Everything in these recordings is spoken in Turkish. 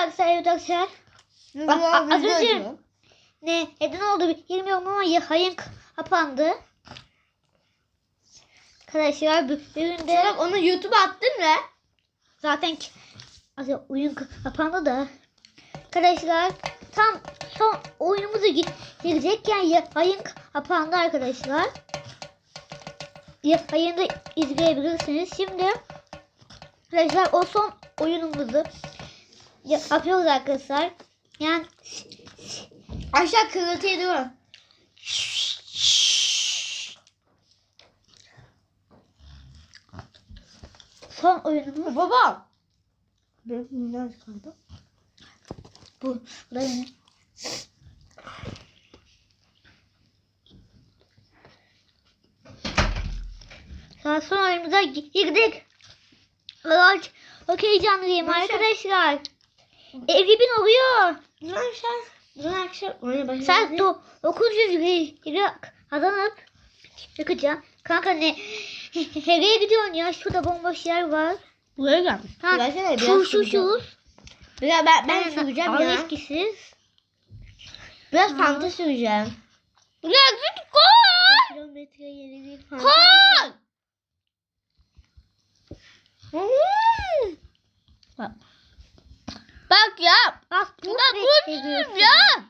Arkadaşlar. Bak, az önce- Ne neden oldu bilmiyorum ama ya hayın kapandı. Arkadaşlar bu üründe Bak onu YouTube'a attın mı? zaten ki- az önce oyun kapandı da. Arkadaşlar tam son oyunumuza git girecekken ya hayın kapandı arkadaşlar. Ya hayında izleyebilirsiniz. Şimdi arkadaşlar o son oyunumuzu yapıyoruz arkadaşlar. Yani Aşağı kırıltıya dur. son oyunumuz Baba. Benim minnak kaldı. bu. Bu da benim. Daha son oyunumuza gi- girdik. Evet. Çok heyecanlıyım Başla. arkadaşlar. 50 bin oluyor. Dün akşam. Dün akşam. Oyuna başladı. Sen do 900 lira kazanıp çıkacağım. Kanka ne? Nereye gidiyorsun ya? Şurada bomboş yer var. Buraya gelmiş. Ha, Versene, biraz şu şu şu. Biraz ben, ben Aynen, süreceğim ya. eskisiz. Biraz fanta süreceğim. Ya git koy. Kilometre yeri bir fanta. Koy. Hmm. Bak. Bak ya. Bak bu Ya dur ya.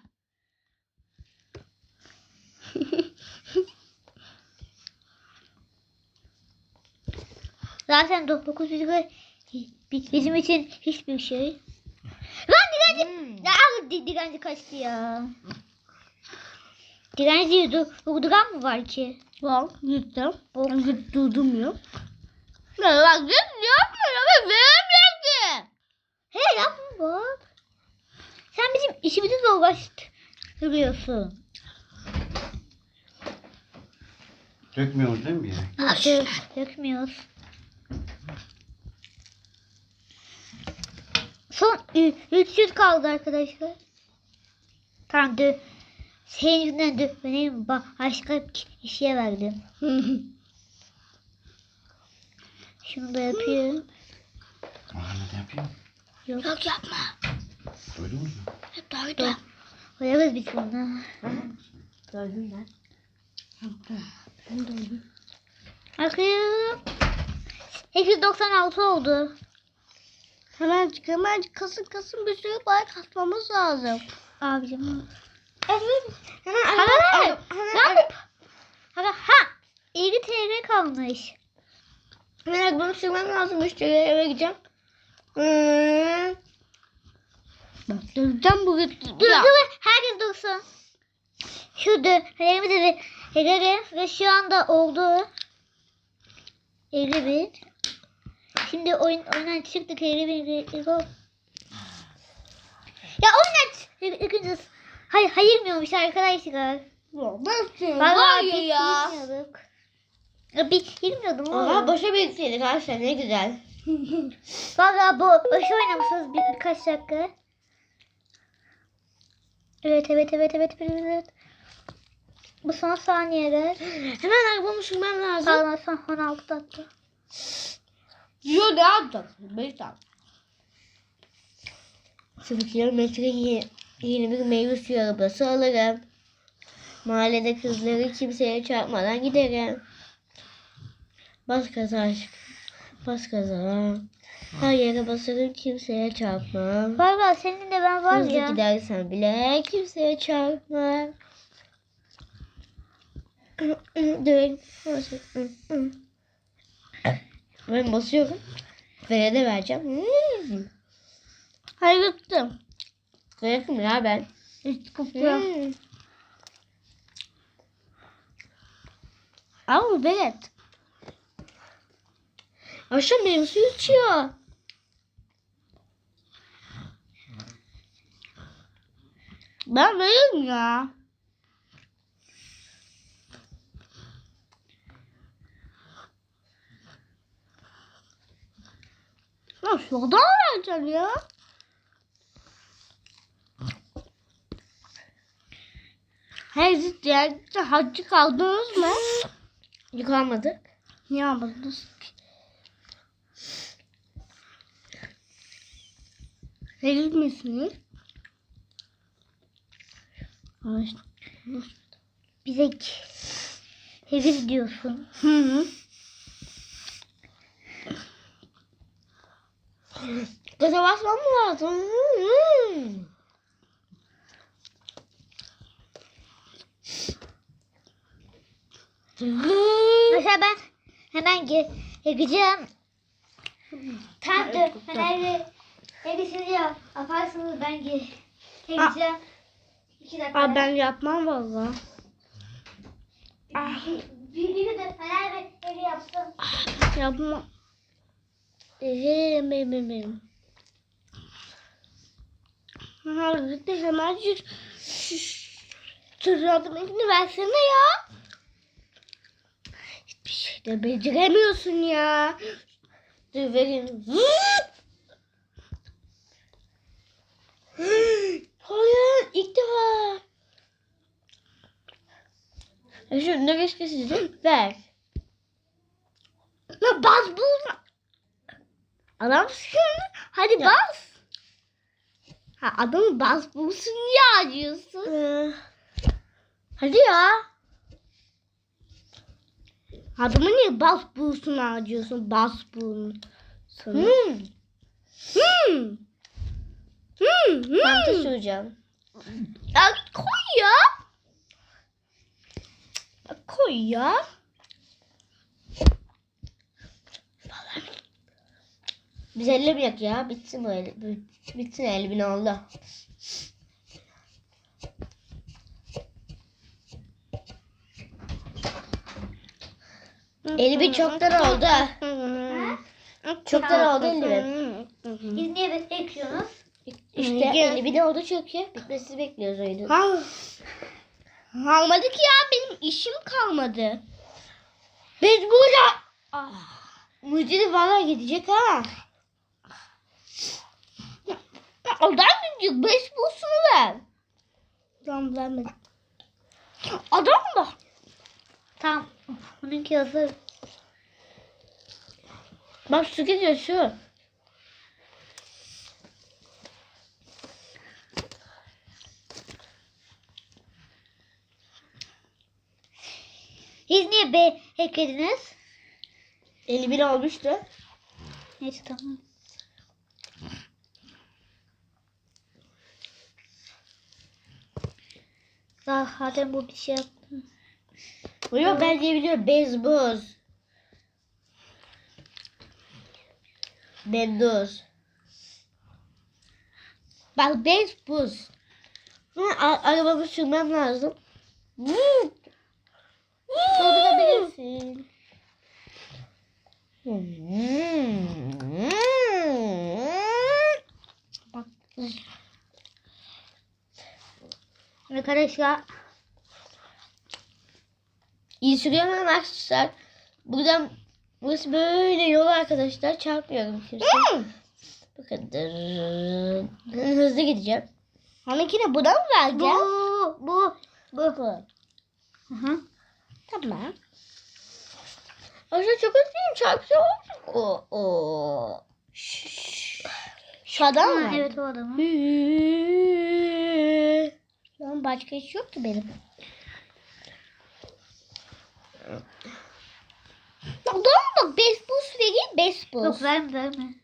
Zaten 900 lira bi- bizim için hiçbir şey. Lan direnci. Hmm. Di- direnci kaçtı ya. Direnci dur, durduran mı var ki? Bak gittim. Bak. Git durdurmuyor. Ya bak git yapmıyor. Ben veremiyorum ki. He yapma bak. Sen bizim işimizi zorlaştırıyorsun. Dökmüyoruz değil mi bir yere? Yok, dökmüyoruz. Son ü- 300 kaldı arkadaşlar. Tamam dö senin yüzünden dö benim başka bir işe verdim. Şunu da yapayım. Mahallede yapayım. Yok. Yok yapma. Duydun mu? Doydu. Koyarız biz bunu. Doydum ben. Ben doydum. Bakayım. 896 oldu. Hemen çık hemen çık. kasın kasın bir sürü para katmamız lazım. Abicim. Evet. Hemen Hemen. hemen bu- Ha, ha. 50 TL kalmış. hemen bunu sürmem lazım. Müşteriye eve gideceğim. Hmm. Bak döveceğim bu Dur dur herkes dursun. Şu dönerimizi ve verelim ve şu anda oldu. 50 bin. Şimdi oyun oyundan çıktık 50 bin. Go. Ya oyundan çık- ikinci. Hayır hayırmıyormuş arkadaşlar. Nasıl? Vallahi Var biz ya. bilmiyorduk. Ya biz bilmiyordum Aha oğlum. boşa bekleydik arkadaşlar ne güzel. Valla bu başı oynamışsınız bir, birkaç dakika. Evet evet evet evet evet. evet. Bu son saniyeler. Hemen arabamı sürmem lazım. Pardon son 16 dakika. Yo ne yapacaksın? Beş dakika. Sıfır kilometre ye- yeni bir meyve suyu arabası alırım. Mahallede kızları kimseye çarpmadan giderim. Bas gaza aşk. Bas gaza. Her yere basarım kimseye çarpmam. Valla senin de ben var Hızlı ya. gidersen bile kimseye çarpmam. Dur. Ben basıyorum. Böyle de vereceğim. Hmm. Hayır yuttum. Bırakın ya ben. Kopuyor. Hmm. Ama evet. Akşam benim su içiyor. Ben veririm ya. Ya şuradan vereceğim ya. Her ziyarette hacı kaldınız mı? Yıkamadık. Niye almadınız ki? Verir misiniz? Bize Heriz diyorsun. Hı hı. Gaza basmam mı lazım? Hı hı. Mesela ben hemen yakacağım. Ben her Herisini yap. Yaparsınız ben yakacağım. İki dakika. Aa, ben yapmam valla. Büyüğü de Fener ve Heri yapsın. Yapma. Eee benim benim. Ha gitti hemen şu tır adımını versene ya. Hiçbir şey de beceremiyorsun ya. Dur vereyim. Hayır ilk defa. Şu ne sizin? Ver. La bas bu. Adamsın. Hadi bas. Ha adam bas bulsun ya diyorsun. Hadi ya. Adamı niye bas bulsun harcıyorsun? Bas bulsun. Hmm. Hmm. Hmm. Hmm. Fanta süreceğim. Ya koy ya. Ya Koy ya. Biz ellemiyak ya. Bitsin bu el. Bitsin el bin oldu. Eli bir çoktan oldu. Çoktan oldu elli bin. Siz niye bekliyorsunuz? İşte elli bin oldu çünkü. Bitmesini bekliyoruz oyunu. Kalmadı ki ya benim işim kalmadı. Burada ah, mucidi valla gidecek ha. Adam gidecek. Beş bulsunu ver. Tamam vermedim. Adam da. Tamam. Bununki hazır. Bak su gidiyor şu. Siz niye B eklediniz? Elli bin olmuştu. Neyse tamam. Zaten bu bir şey yaptı. Yok ben diyebiliyorum. Bez buz. Bendoz. Bak. Hı, a- arabamı sürmem lazım. Doldurabilirsin. Bak. Arkadaşlar İyi sürüyorum ama arkadaşlar. Buradan burası böyle yol arkadaşlar. Çarpmıyorum. Bu kadar. Hızlı gideceğim. Onunkine buna mı bu vereceğim? bu bu. Bu. Hı hı. Tamam. Aşağı çok hızlıyım. Çarpacağım. O, o. Şu adam Ha, mı? evet o adamı. Şu an başka iş yok ki benim. Adam bak baseball vereyim baseball. Yok verme verme.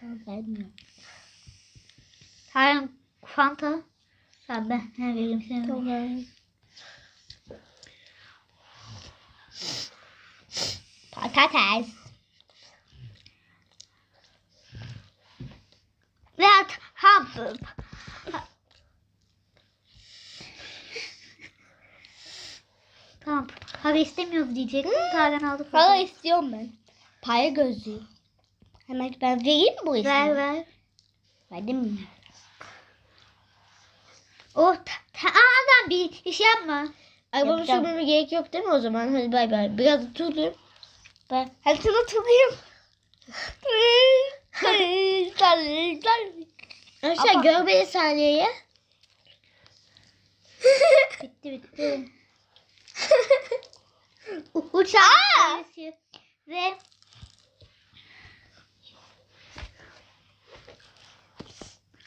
Tamam, vermiyorum. Hayır Fanta. Tamam ben ne vereyim sana. Tamam. Patates. Ve at ha b- ha- Tamam. Para istemiyoruz diyecektim. Tarhan aldı. Para istiyorum ben. Para gözlüğü. Hemen ben vereyim mi bu ismi? Ver ver. Verdim mi? Oh ta, ta, adam bir iş yapma. Arabamı sürmeme gerek yok değil mi o zaman? Hadi bay bay. Biraz tutayım. Ben sana tutayım. Ama- gör beni saniyeye. Bitti bitti. Uçak. Ve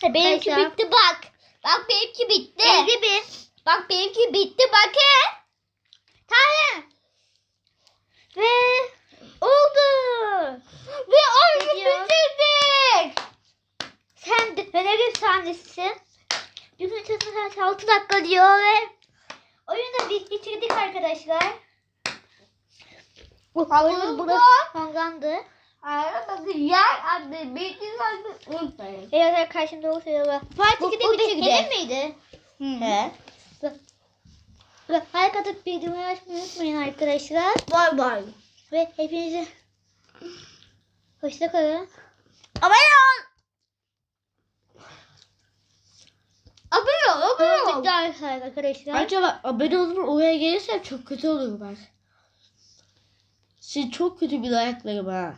Benimki Kaysar. bitti bak. Bak benimki bitti. 51. Bak benimki bitti bakın. Tamam. Ve oldu. Ve Gidiyor. bitirdik. Sen de Fener'in sahnesi. Bir gün içerisinde 6 dakika diyor ve oyunu da bitirdik arkadaşlar. Oyunun burası. Aynen bakın yer anne bitti zaten unutmayın. Evet karşımda o söylüyor. Part Bu, 2'de bu bitirdi. benim miydi? He. Like atıp bildirimleri açmayı unutmayın arkadaşlar. Bay bay. Ve hepinize hoşça kalın. Abone ol. Abone ol, abone ol. bitti arkadaşlar. Acaba abone olup oraya gelirsem çok kötü olur bak. Siz çok kötü bir ayaklarım ha.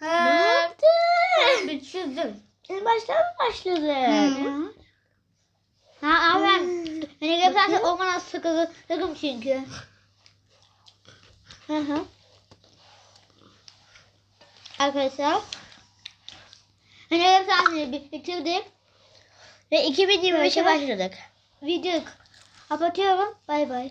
Ne yaptın? Bitirdim. En baştan mı başladın? Ha abi ben hani yaparsa ormana sıkılırım çünkü. Hı hı. Arkadaşlar. Hani yaparsa bitirdik. Ve 2025'e başladık. Video kapatıyorum. Bay bay.